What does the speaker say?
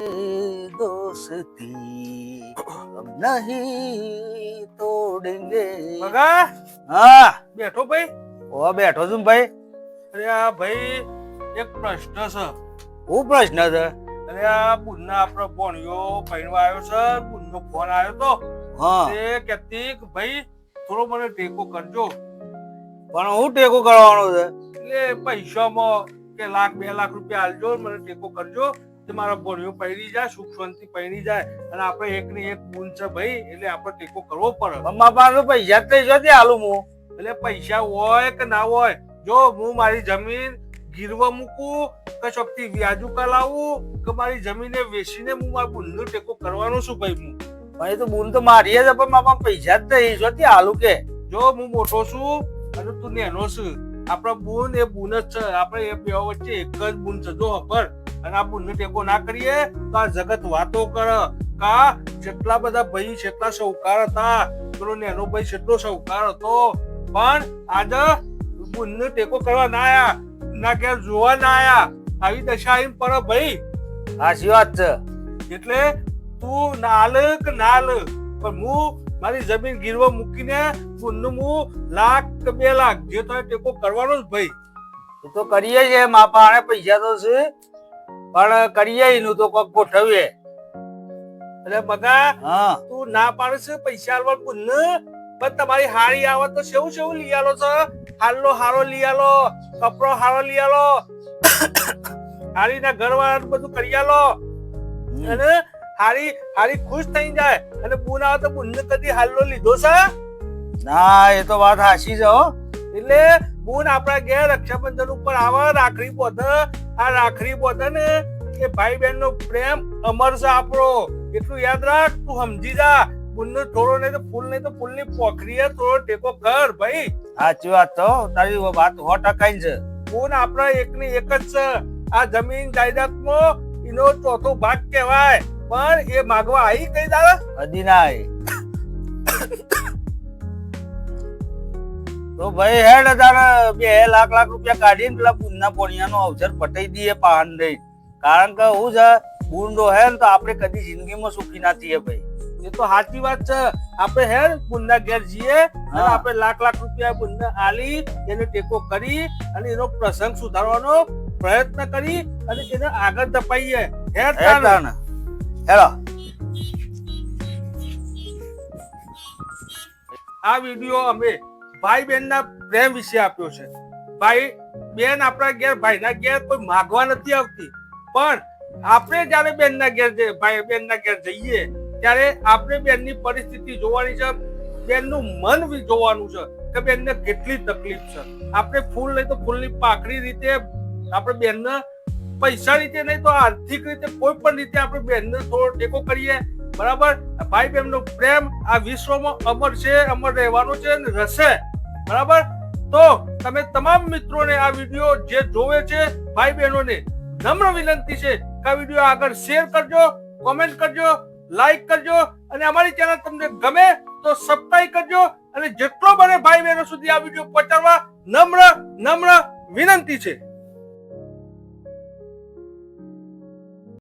दोस्ती हम नहीं तोड़ेंगे મગા હા બેઠો ભાઈ ઓ બેઠો છું ને ભાઈ અરે આ ભાઈ એક પ્રશ્ન છે હું પ્રશ્ન છે અરે આ બુનના આપણો ભણ્યો ભણવા આવ્યો છે બુનનો ફોન આવ્યો તો હા તે કહેતી કે ભાઈ થોડો મને ટેકો કરજો પણ હું ટેકો કરવાનો છે એટલે પૈસામાં કે લાખ બે લાખ રૂપિયા આલજો મને ટેકો કરજો તે મારા ભણ્યો પહેરી જાય સુખ શાંતિ પહેરી જાય અને આપણે એક ની એક ગુણ છે ભાઈ એટલે આપણે ટેકો કરવો પડે. મમ્મા પાસે પૈસા જ નહીં જોતી હાલું હું એટલે પૈસા હોય કે ના હોય જો હું મારી જમીન ગીરવા મૂકું કે શક્તિ વ્યાજુ કલાવું કે મારી જમીને વેચીને હું મારા બુનનો ટેકો કરવાનો છું ભાઈ હું ભાઈ તો બૂન તો મારી જ પણ મારા પૈસા જ નહીં જોતી હાલું કે. જો હું મોટો છું અને તું નેનો છું આપણા બુન એ બુન જ છે આપણે એ બે વચ્ચે એક જ બુન છે જો ખબર? અને આ બુનને ટેકો ના કરીએ તો આ જગત વાતો કર. કા? જેટલા બધા ભાઈ જેટલા સૌકાર હતા. પેલો નેનો ભાઈ જેટલો સૌકાર હતો. પણ આજે બુનને ટેકો કરવા ના આયા. ના કે જોવા ના આયા. આવી દશા એમ પર ભાઈ. સાચી વાત છે? એટલે તું નાલ કે નાલ પણ હું મારી જમીન ગીરવા મૂકીને બુનનું હું લાખ કે બે લાખ જે તો ટેકો કરવાનો જ ભાઈ. એ તો કરીએ છે માપા આને પૈસા તો છે. પણ કરીએ એનું તો કોક ગોઠવીએ. એટલે બગા હા. તું ના પાડે છે પૈસા આલવા બુનને પણ તમારી હારી આવત તો સેવું સેવું લઈ આલો છો? હાલો હારો લઈ આલો કપડો હારો લઈ આલો હારીના ઘરવાળા બધું કરી આલો. અને હારી હારી ખુશ થઈ જાય. અને બુન આવે તો બુન કદી હાલો લીધો છે? ના એ તો વાત હાસી છે હો. એટલે બુન આપણા ઘેર રક્ષાબંધન ઉપર આવે રાખડી બોધે આ રાખડી બોધે ને એ ભાઈ બહેન નો પ્રેમ અમર છે આપણો. એટલું યાદ રાખ તું સમજી જા. બુન નો થોડો નહીં તો ફૂલ નહીં તો ફૂલની પોખરી થોડો ટેકો કર ભાઈ. સાચી વાત તો તારી વાત સો ટકા છે. બુન આપણા એક ની એક જ છે. આ જમીન જાયદાદ નો એનો ચોથો ભાગ કહેવાય. પણ એ માગવા આવી કઈ દાદા? કદી ના આવી તો ભાઈ હેડ તારે બે લાખ લાખ રૂપિયા કાઢીને પેલા બુનના પોણિયાનો અવસર પટાઈ દઈએ પાન દઈ કારણ કે હું છે ગુંડો હે ને તો આપણે કદી જિંદગીમાં સુખી ના થઈએ ભાઈ. એ તો સાચી વાત છે. આપણે હે પૂનના ઘેર જઈએ અને. આપણે લાખ લાખ રૂપિયા પૂનને આલી એને ટેકો કરી અને એનો પ્રસંગ સુધારવાનો પ્રયત્ન કરી અને એને આગળ ધપાઈએ. હે તાણ. હેલો. આ વીડિયો અમે ભાઈ બહેનના પ્રેમ વિશે આપ્યો છે. ભાઈ, બેન આપણા ઘેર, ભાઈના ઘેર કોઈ માગવા નથી આવતી. પણ આપણે જ્યારે બેનના ઘેર ભાઈ બેનના ઘેર જઈએ, ત્યારે આપણે બેનની પરિસ્થિતિ જોવાની છે, બેનનું મન જોવાનું છે કે બેનને કેટલી તકલીફ છે. આપણે ફૂલ નહીં તો ફૂલની પાકડી રીતે આપણે બેનને પૈસા રીતે નહીં તો આર્થિક રીતે કોઈ પણ રીતે આપણે બેનને થોડો ટેકો કરીએ. બરાબર? ભાઈ બહેનનો પ્રેમ આ વિશ્વમાં અમર છે, અમર રહેવાનો છે અને રહેશે બરાબર? તો તમે તમામ મિત્રોને આ વીડિયો જે જોવે છે, ભાઈ બહેનોને નમ્ર વિનંતી છે કે આ વીડિયો આગળ શેર કરજો કોમેન્ટ કરજો લાઈક કરજો અને અમારી ચેનલ તમને ગમે તો સબસ્ક્રાઇબ કરજો અને જેટલો બને ભાઈ બહેનો સુધી આ વીડિયો પહોંચાડવા નમ્ર નમ્ર વિનંતી છે.